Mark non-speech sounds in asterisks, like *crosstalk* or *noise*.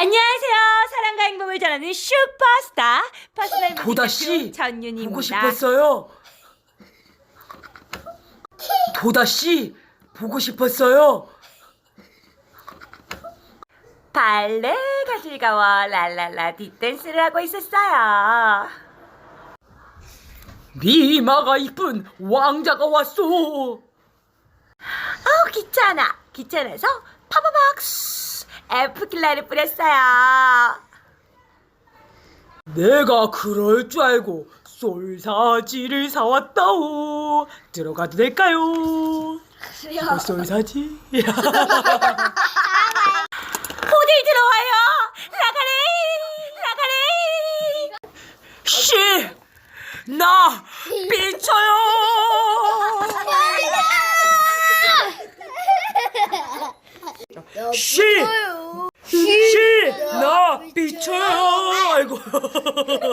안녕하세요. 사랑과 행복을 전하는 슈퍼스타 퍼스널 도다 씨 전윤입니다. 보고 싶었어요. 도다 씨 보고 싶었어요. 발레가 즐거워 랄랄라 뒷댄스를 하고 있었어요. 미마가 이쁜 왕자가 왔어. 어우 귀찮아. 귀찮아서 파파박 스 F킬라를 뿌렸어요. 내가 그럴 줄 알고 솔사지를 사왔다오. 들어가도 될까요? 어, 솔사지. *laughs* 호들 들어와요. 라가레 라가레. 씨, 나 삐쳐요. 씨, 씨, 나 삐쳐요. 아이고. *laughs*